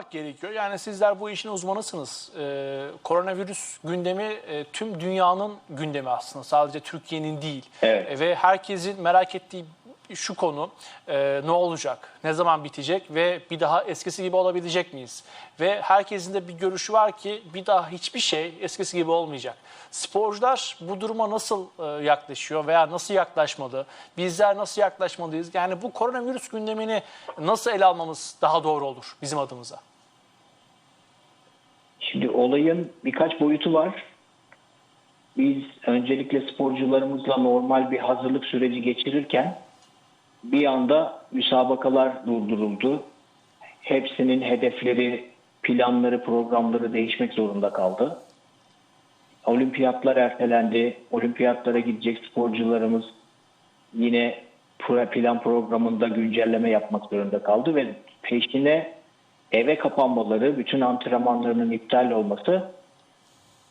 sormak gerekiyor. Yani sizler bu işin uzmanısınız. Ee, koronavirüs gündemi e, tüm dünyanın gündemi aslında. Sadece Türkiye'nin değil. Evet. E, ve herkesin merak ettiği şu konu e, ne olacak, ne zaman bitecek ve bir daha eskisi gibi olabilecek miyiz? Ve herkesin de bir görüşü var ki bir daha hiçbir şey eskisi gibi olmayacak. Sporcular bu duruma nasıl e, yaklaşıyor veya nasıl yaklaşmalı? Bizler nasıl yaklaşmalıyız? Yani bu koronavirüs gündemini nasıl ele almamız daha doğru olur bizim adımıza? Şimdi olayın birkaç boyutu var. Biz öncelikle sporcularımızla normal bir hazırlık süreci geçirirken bir anda müsabakalar durduruldu. Hepsinin hedefleri, planları, programları değişmek zorunda kaldı. Olimpiyatlar ertelendi. Olimpiyatlara gidecek sporcularımız yine plan programında güncelleme yapmak zorunda kaldı ve peşine eve kapanmaları, bütün antrenmanlarının iptal olması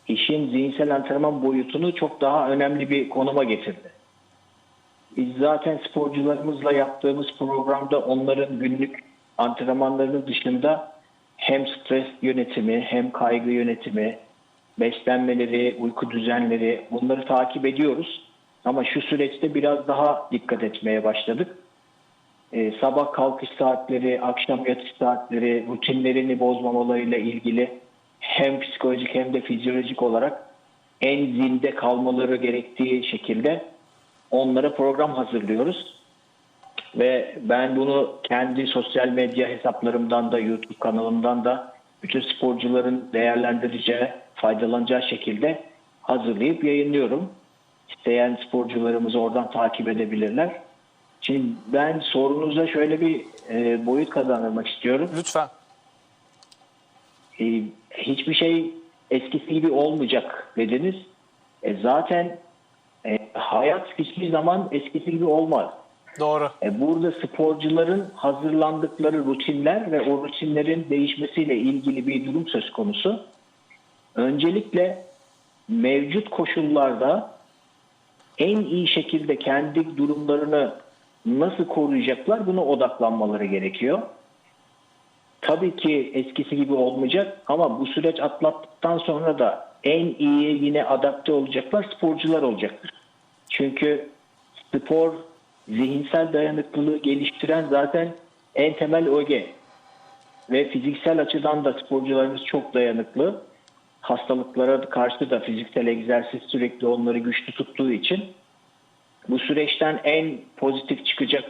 işin zihinsel antrenman boyutunu çok daha önemli bir konuma getirdi. Biz zaten sporcularımızla yaptığımız programda onların günlük antrenmanlarının dışında hem stres yönetimi hem kaygı yönetimi, beslenmeleri, uyku düzenleri bunları takip ediyoruz. Ama şu süreçte biraz daha dikkat etmeye başladık. Ee, sabah kalkış saatleri, akşam yatış saatleri, rutinlerini bozmamalarıyla ilgili hem psikolojik hem de fizyolojik olarak en zinde kalmaları gerektiği şekilde onlara program hazırlıyoruz. Ve ben bunu kendi sosyal medya hesaplarımdan da YouTube kanalımdan da bütün sporcuların değerlendireceği, faydalanacağı şekilde hazırlayıp yayınlıyorum. İsteyen sporcularımız oradan takip edebilirler. Şimdi ben sorunuza şöyle bir e, boyut kazandırmak istiyorum. Lütfen. E, hiçbir şey eskisi gibi olmayacak dediniz. E, zaten e, hayat hiçbir zaman eskisi gibi olmaz. Doğru. E, burada sporcuların hazırlandıkları rutinler ve o rutinlerin değişmesiyle ilgili bir durum söz konusu. Öncelikle mevcut koşullarda en iyi şekilde kendi durumlarını nasıl koruyacaklar buna odaklanmaları gerekiyor. Tabii ki eskisi gibi olmayacak ama bu süreç atlattıktan sonra da en iyi yine adapte olacaklar sporcular olacaktır. Çünkü spor zihinsel dayanıklılığı geliştiren zaten en temel öge. Ve fiziksel açıdan da sporcularımız çok dayanıklı. Hastalıklara karşı da fiziksel egzersiz sürekli onları güçlü tuttuğu için bu süreçten en pozitif çıkacak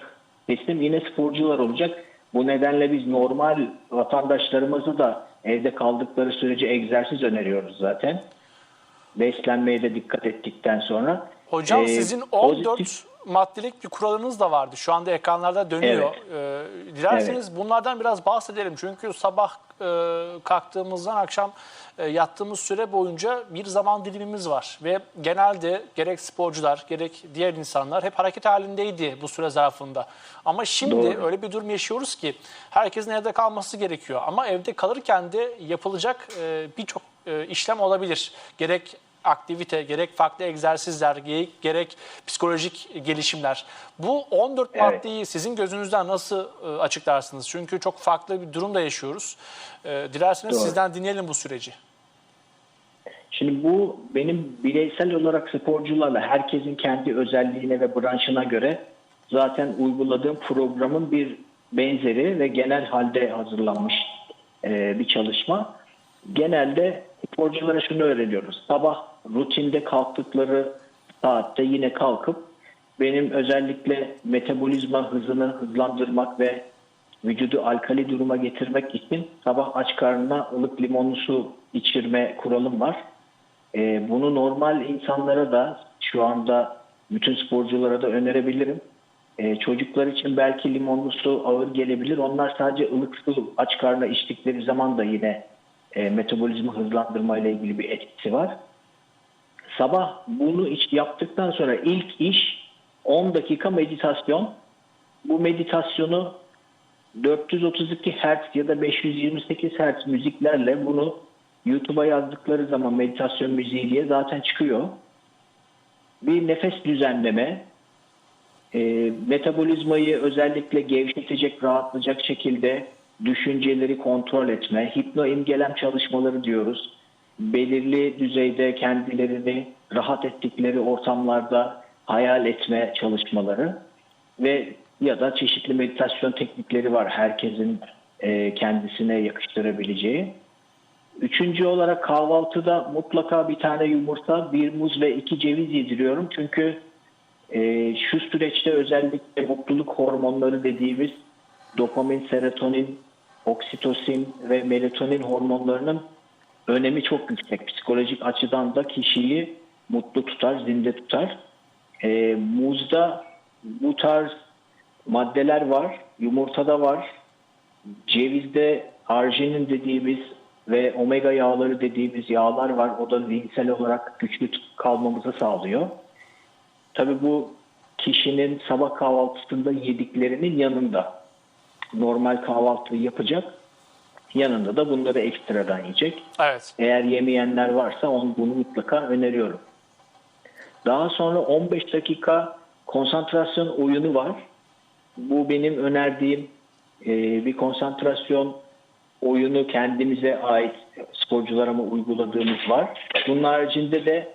kesim yine sporcular olacak. Bu nedenle biz normal vatandaşlarımızı da evde kaldıkları sürece egzersiz öneriyoruz zaten. Beslenmeye de dikkat ettikten sonra. Hocam Ee, sizin 14 pozitif- maddelik bir kuralınız da vardı. Şu anda ekranlarda dönüyor. Ee, dilerseniz bunlardan biraz bahsedelim. Çünkü sabah e, kalktığımızdan akşam e, yattığımız süre boyunca bir zaman dilimimiz var. Ve genelde gerek sporcular gerek diğer insanlar hep hareket halindeydi bu süre zarfında. Ama şimdi Doğru. öyle bir durum yaşıyoruz ki herkesin evde kalması gerekiyor. Ama evde kalırken de yapılacak e, birçok e, işlem olabilir. Gerek aktivite, gerek farklı egzersizler, gerek, psikolojik gelişimler. Bu 14 Evet. maddeyi sizin gözünüzden nasıl e, açıklarsınız? Çünkü çok farklı bir durumda yaşıyoruz. E, dilerseniz Doğru. sizden dinleyelim bu süreci. Şimdi bu benim bireysel olarak sporcularla herkesin kendi özelliğine ve branşına göre zaten uyguladığım programın bir benzeri ve genel halde hazırlanmış e, bir çalışma. Genelde sporculara şunu öğreniyoruz. Sabah rutinde kalktıkları saatte yine kalkıp benim özellikle metabolizma hızını hızlandırmak ve vücudu alkali duruma getirmek için sabah aç karnına ılık limonlu su içirme kuralım var. Ee, bunu normal insanlara da şu anda bütün sporculara da önerebilirim. Ee, çocuklar için belki limonlu su ağır gelebilir. Onlar sadece ılık su aç karnına içtikleri zaman da yine e, metabolizma hızlandırma ile ilgili bir etkisi var. Sabah bunu iç yaptıktan sonra ilk iş 10 dakika meditasyon. Bu meditasyonu 432 Hz ya da 528 Hz müziklerle bunu YouTube'a yazdıkları zaman meditasyon müziği diye zaten çıkıyor. Bir nefes düzenleme, e, metabolizmayı özellikle gevşetecek, rahatlayacak şekilde düşünceleri kontrol etme, hipno imgelem çalışmaları diyoruz. Belirli düzeyde kendilerini rahat ettikleri ortamlarda hayal etme çalışmaları ve ya da çeşitli meditasyon teknikleri var herkesin e, kendisine yakıştırabileceği. Üçüncü olarak kahvaltıda mutlaka bir tane yumurta, bir muz ve iki ceviz yediriyorum. Çünkü e, şu süreçte özellikle mutluluk hormonları dediğimiz dopamin, serotonin, oksitosin ve melatonin hormonlarının önemi çok yüksek. Psikolojik açıdan da kişiyi mutlu tutar, zinde tutar. E, muzda bu tarz maddeler var, yumurtada var, cevizde arginin dediğimiz ve omega yağları dediğimiz yağlar var. O da zihinsel olarak güçlü kalmamızı sağlıyor. Tabii bu kişinin sabah kahvaltısında yediklerinin yanında normal kahvaltı yapacak. Yanında da bunları ekstradan yiyecek. Evet. Eğer yemeyenler varsa onu bunu mutlaka öneriyorum. Daha sonra 15 dakika konsantrasyon oyunu var. Bu benim önerdiğim e, bir konsantrasyon oyunu kendimize ait sporculara mı uyguladığımız var. Bunun haricinde de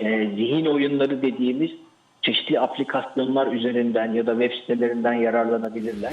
e, zihin oyunları dediğimiz çeşitli aplikasyonlar üzerinden ya da web sitelerinden yararlanabilirler.